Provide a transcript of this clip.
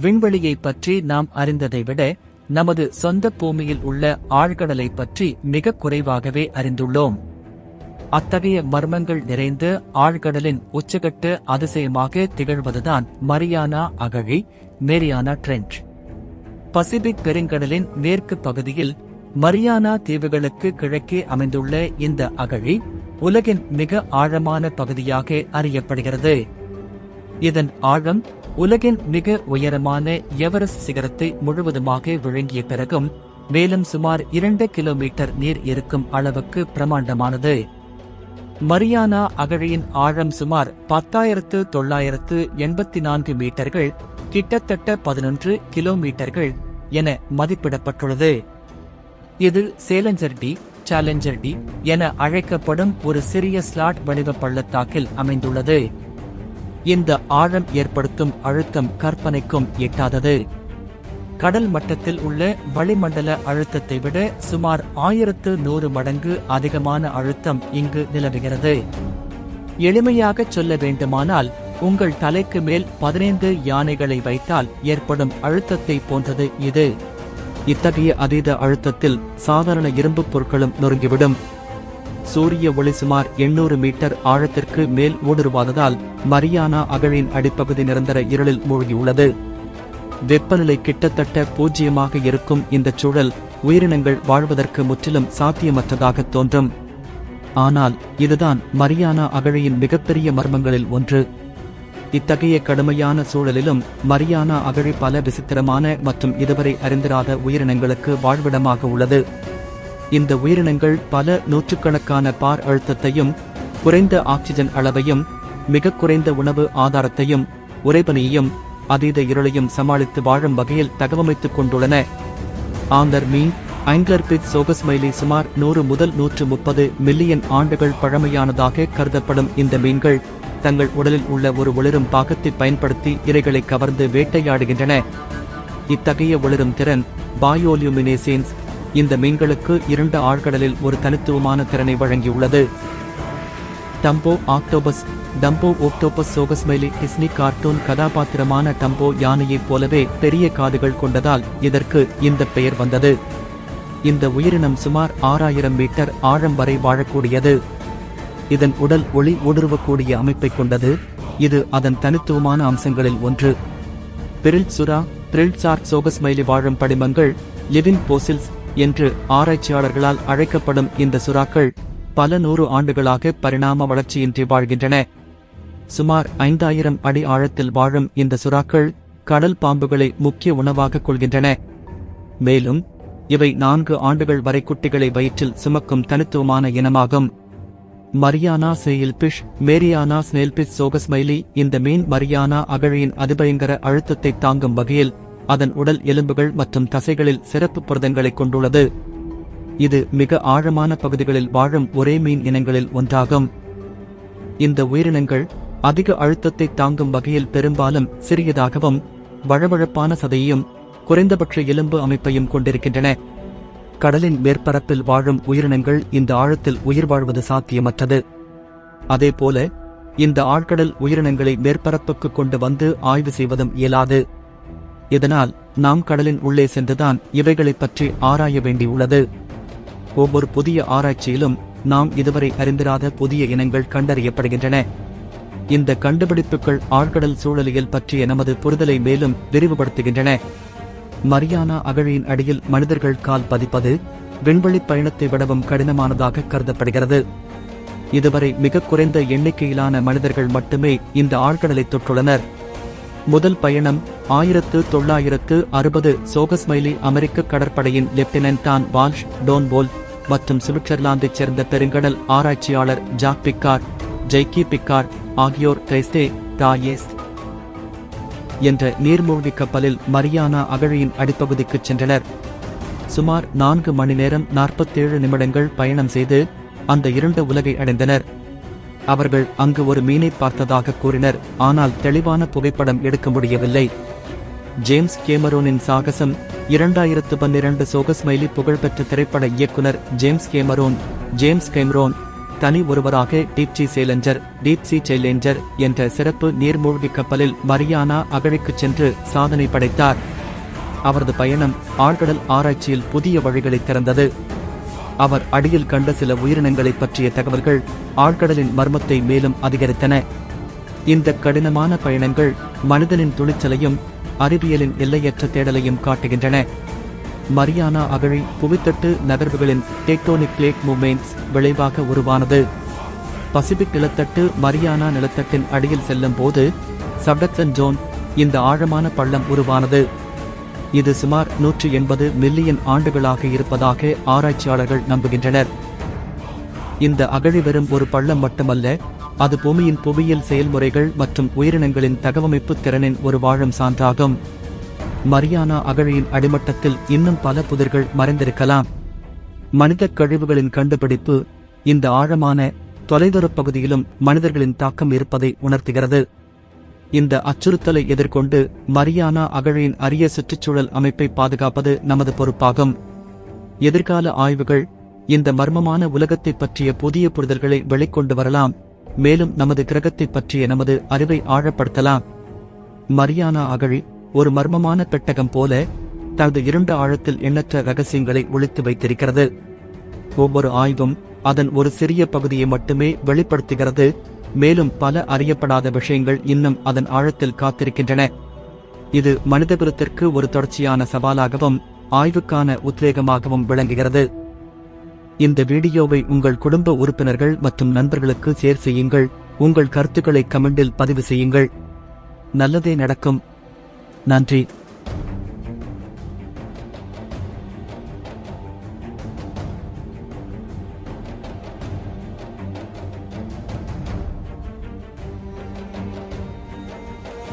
விண்வெளியை பற்றி நாம் அறிந்ததை விட நமது சொந்த பூமியில் உள்ள ஆழ்கடலை பற்றி மிக குறைவாகவே அறிந்துள்ளோம். அத்தகைய மர்மங்கள் நிறைந்த ஆழ்கடலின் உச்சகட்டு அதிசயமாக திகழ்வதுதான் மரியானா அகழி மேரியானா ட்ரெஞ்ச். பசிபிக் பெருங்கடலின் மேற்கு பகுதியில் மரியானா தீவுகளுக்கு கிழக்கே அமைந்துள்ள இந்த அகழி உலகின் மிக ஆழமான பகுதியாக அறியப்படுகிறது. இதன் ஆழம் உலகின் மிக உயரமான எவரெஸ்ட் சிகரத்தை முழுவதுமாக விழுங்கிய பிறகும் மேலும் சுமார் இரண்டு கிலோமீட்டர் நீர் இருக்கும் அளவுக்கு பிரமாண்டமானது. மரியானா அகழியின் ஆழம் சுமார் பத்தாயிரத்து தொள்ளாயிரத்து எண்பத்தி நான்கு மீட்டர்கள் கிட்டத்தட்ட பதினொன்று கிலோமீட்டர்கள் என மதிப்பிடப்பட்டுள்ளது. இது சேலஞ்சர் டி சேலஞ்சர் டி என அழைக்கப்படும் ஒரு சிறிய ஸ்லாட் வடிவ பள்ளத்தாக்கில் அமைந்துள்ளது. இந்த ஆழம் ஏற்படுத்தும் அழுத்தம் கற்பனைக்கும் எட்டாதது. கடல் மட்டத்தில் உள்ள வளிமண்டல அழுத்தத்தை விட சுமார் ஆயிரத்து நூறு மடங்கு அதிகமான அழுத்தம் இங்கு நிலவுகிறது. எளிமையாகச் சொல்ல வேண்டுமானால் உங்கள் தலைக்கு மேல் பதினைந்து யானைகளை வைத்தால் ஏற்படும் அழுத்தத்தை போன்றது இது. இத்தகைய அதீத அழுத்தத்தில் சாதாரண இரும்புப் பொருட்களும் நொறுங்கிவிடும். சூரிய ஒளி சுமார் எண்ணூறு மீட்டர் ஆழத்திற்கு மேல் ஊடுருவாததால் மரியானா அகழின் அடிப்பகுதி நிரந்தர இருளில் மூழ்கியுள்ளது. வெப்பநிலை கிட்டத்தட்ட பூஜ்ஜியமாக இருக்கும் இந்த சூழல் உயிரினங்கள் வாழ்வதற்கு முற்றிலும் சாத்தியமற்றதாக தோன்றும். ஆனால் இதுதான் மரியானா அகழியின் மிகப்பெரிய மர்மங்களில் ஒன்று. இத்தகைய கடுமையான சூழலிலும் மரியானா அகழி பல விசித்திரமான மற்றும் இதுவரை அறிந்திராத உயிரினங்களுக்கு வாழ்விடமாக உள்ளது. இந்த உயிரினங்கள் பல நூற்றுக்கணக்கான பார் அழுத்தத்தையும் குறைந்த ஆக்சிஜன் அளவையும் மிக குறைந்த உணவு ஆதாரத்தையும் உறைபனியையும் அதீத இருளையும் சமாளித்து வாழும் வகையில் தகவமைத்துக் கொண்டுள்ளன. ஆந்தர் மீன் ஐங்கர்பித் சோகஸ்மைலி சுமார் நூறு முதல் நூற்று முப்பது மில்லியன் ஆண்டுகள் பழமையானதாக கருதப்படும் இந்த மீன்கள் தங்கள் உடலில் உள்ள ஒரு ஒளிரும் பாகத்தை பயன்படுத்தி இரைகளை கவர்ந்து வேட்டையாடுகின்றன. இத்தகைய ஒளிரும் திறன் பாயோலியூமினேசேன்ஸ் இந்த மீன்களுக்கு இரண்டு ஆழ்கடலில் ஒரு தனித்துவமான திறனை வழங்கியுள்ளது. டம்போ ஆக்டோபஸ் டம்போ ஓக்டோபஸ் சோகஸ்மைலி டிஸ்னி கார்ட்டூன் கதாபாத்திரமான டம்போ யானையைப் போலவே பெரிய காதுகள் கொண்டதால் இதற்கு இந்த பெயர் வந்தது. இந்த உயிரினம் சுமார் ஆறாயிரம் மீட்டர் ஆழம் வரை வாழக்கூடியது. இதன் உடல் ஒளி ஊடுருவக்கூடிய அமைப்பைக் கொண்டது. இது அதன் தனித்துவமான அம்சங்களில் ஒன்று. பிரில் சுரா பிரில்சார் சோகஸ்மைலி வாழும் படிமங்கள் லிவின் போசில்ஸ் என்று ஆராய்ச்சியாளர்களால் அழைக்கப்படும் இந்த சுறாக்கள் பல நூறு ஆண்டுகளாக பரிணாம வளர்ச்சியின்றி வாழ்கின்றன. சுமார் ஐந்தாயிரம் அடி ஆழத்தில் வாழும் இந்த சுறாக்கள் கடல் பாம்புகளை முக்கிய உணவாக கொள்கின்றன. மேலும் இவை நான்கு ஆண்டுகள் வரை குட்டிகளை வயிற்றில் சுமக்கும் தனித்துவமான இனமாகும். மரியானா சேயில் பிஷ் மேரியானா ஸ்னேல்பிஷ் சோகஸ்மைலி இந்த மீன் மரியானா அகழியின் அதிபயங்கர அழுத்தத்தை தாங்கும் வகையில் அதன் உடல் எலும்புகள் மற்றும் தசைகளில் சிறப்பு புரதங்களை கொண்டுள்ளது. இது மிக ஆழமான பகுதிகளில் வாழும் ஒரே மீன் இனங்களில் ஒன்றாகும். இந்த உயிரினங்கள் அதிக அழுத்தத்தை தாங்கும் வகையில் பெரும்பாலும் சிறியதாகவும் வழவழப்பான சதையையும் குறைந்தபட்ச எலும்பு அமைப்பையும் கொண்டிருக்கின்றன. கடலின் மேற்பரப்பில் வாழும் உயிரினங்கள் இந்த ஆழத்தில் உயிர் வாழ்வது சாத்தியமற்றது. அதேபோல இந்த ஆழ்கடல் உயிரினங்களை மேற்பரப்புக்கு கொண்டு வந்து ஆய்வு செய்வதும் இயலாது. இதனால் நாம் கடலின் உள்ளே சென்றுதான் இவைகளைப் பற்றி ஆராய வேண்டியுள்ளது. ஒவ்வொரு புதிய ஆராய்ச்சியிலும் நாம் இதுவரை அறிந்திராத புதிய இனங்கள் கண்டறியப்படுகின்றன. இந்த கண்டுபிடிப்புகள் ஆழ்கடல் சூழலியல் பற்றிய நமது புரிதலை மேலும் விரிவுபடுத்துகின்றன. மரியானா அகழியின் அடியில் மனிதர்கள் கால் பதிப்பது விண்வெளி பயணத்தை விடவும் கடினமானதாக கருதப்படுகிறது. இதுவரை மிக குறைந்த எண்ணிக்கையிலான மனிதர்கள் மட்டுமே இந்த ஆழ்கடலை தொற்றுள்ளனர். முதல் பயணம் ஆயிரத்து தொள்ளாயிரத்து அறுபது சோகஸ்மைலி அமெரிக்க கடற்படையின் லெப்டினன்ட் டான் வால்ஷ் டோன்போல் மற்றும் சுவிட்சர்லாந்தைச் சேர்ந்த பெருங்கடல் ஆராய்ச்சியாளர் ஜாக் பிக்கார் ஜெய்கி பிக்கார் ஆகியோர் கிரைஸ்டே டாயேஸ் என்ற நீர்மூழ்கி கப்பலில் மரியானா அகழியின் அடிப்பகுதிக்குச் சென்றனர். சுமார் நான்கு மணி நேரம் நாற்பத்தேழு நிமிடங்கள் பயணம் செய்து அந்த இருண்ட உலகை அடைந்தனர். அவர்கள் அங்கு ஒரு மீனை பார்த்ததாக கூறினர். ஆனால் தெளிவான புகைப்படம் எடுக்க முடியவில்லை. ஜேம்ஸ் கேமரோனின் சாகசம் இரண்டாயிரத்து பன்னிரண்டு சோகஸ்மைலி புகழ்பெற்ற திரைப்பட இயக்குனர் ஜேம்ஸ் கேமரோன் ஜேம்ஸ் கேமரோன் தனி ஒருவராக டீப்சி சேலஞ்சர் டீப்சி சேலஞ்சர் என்ற சிறப்பு நீர்மூழ்கி கப்பலில் மரியானா அகழிக்குச் சென்று சாதனை படைத்தார். அவரது பயணம் ஆழ்கடல் ஆராய்ச்சியில் புதிய வழிகளை திறந்தது. அவர் அடியில் கண்ட சில உயிரினங்களைப் பற்றிய தகவல்கள் ஆழ்கடலின் மர்மத்தை மேலும் அதிகரித்தன. இந்த கடினமான பயணங்கள் மனிதனின் துணிச்சலையும் அறிவியலின் எல்லையற்ற தேடலையும் காட்டுகின்றன. மரியானா அகழி புவித்தட்டு நகர்வுகளின் டெக்டோனிக் பிளேட் மூமெண்ட்ஸ் விளைவாக உருவானது. பசிபிக் நிலத்தட்டு மரியானா நிலத்தட்டின் அடியில் செல்லும் போது சப்டக்சன் ஜோன் இந்த ஆழமான பள்ளம் உருவானது. இது சுமார் நூற்றி எண்பது மில்லியன் ஆண்டுகளாக இருப்பதாக ஆராய்ச்சியாளர்கள் நம்புகின்றனர். இந்த அகழி வெறும் ஒரு பள்ளம் மட்டுமல்ல அது பூமியின் புவியியல் செயல்முறைகள் மற்றும் உயிரினங்களின் தகவமைப்பு திறனின் ஒரு வாழும் சான்றாகும். மரியானா அகழியின் அடிமட்டத்தில் இன்னும் பல புதிர்கள் மறைந்திருக்கலாம். மனித கழிவுகளின் கண்டுபிடிப்பு இந்த ஆழமான தொலைதூரப் பகுதியிலும் மனிதர்களின் தாக்கம் இருப்பதை உணர்த்துகிறது. இந்த அச்சுறுத்தலை எதிர்கொண்டு மரியானா அகழியின் அரிய சுற்றுச்சூழல் அமைப்பை பாதுகாப்பது நமது பொறுப்பாகும். எதிர்கால ஆய்வுகள் இந்த மர்மமான உலகத்தைப் பற்றிய புதிய புரிதல்களை வெளிக்கொண்டு வரலாம். மேலும் நமது கிரகத்தை பற்றிய நமது அறிவை ஆழப்படுத்தலாம். மரியானா அகழி ஒரு மர்மமான பெட்டகம் போல தனது இருண்ட ஆழத்தில் எண்ணற்ற ரகசியங்களை ஒழித்து வைத்திருக்கிறது. ஒவ்வொரு ஆய்வும் அதன் ஒரு சிறிய பகுதியை மட்டுமே வெளிப்படுத்துகிறது. மேலும் பல அறியப்படாத விஷயங்கள் இன்னும் அதன் ஆழத்தில் காத்திருக்கின்றன. இது மனிதபுரத்திற்கு ஒரு தொடர்ச்சியான சவாலாகவும் ஆய்வுக்கான உத்வேகமாகவும் விளங்குகிறது. இந்த வீடியோவை உங்கள் குடும்ப உறுப்பினர்கள் மற்றும் நண்பர்களுக்கு ஷேர் செய்யுங்கள். உங்கள் கருத்துக்களை கமெண்டில் பதிவு செய்யுங்கள். நல்லதே நடக்கும். நன்றி.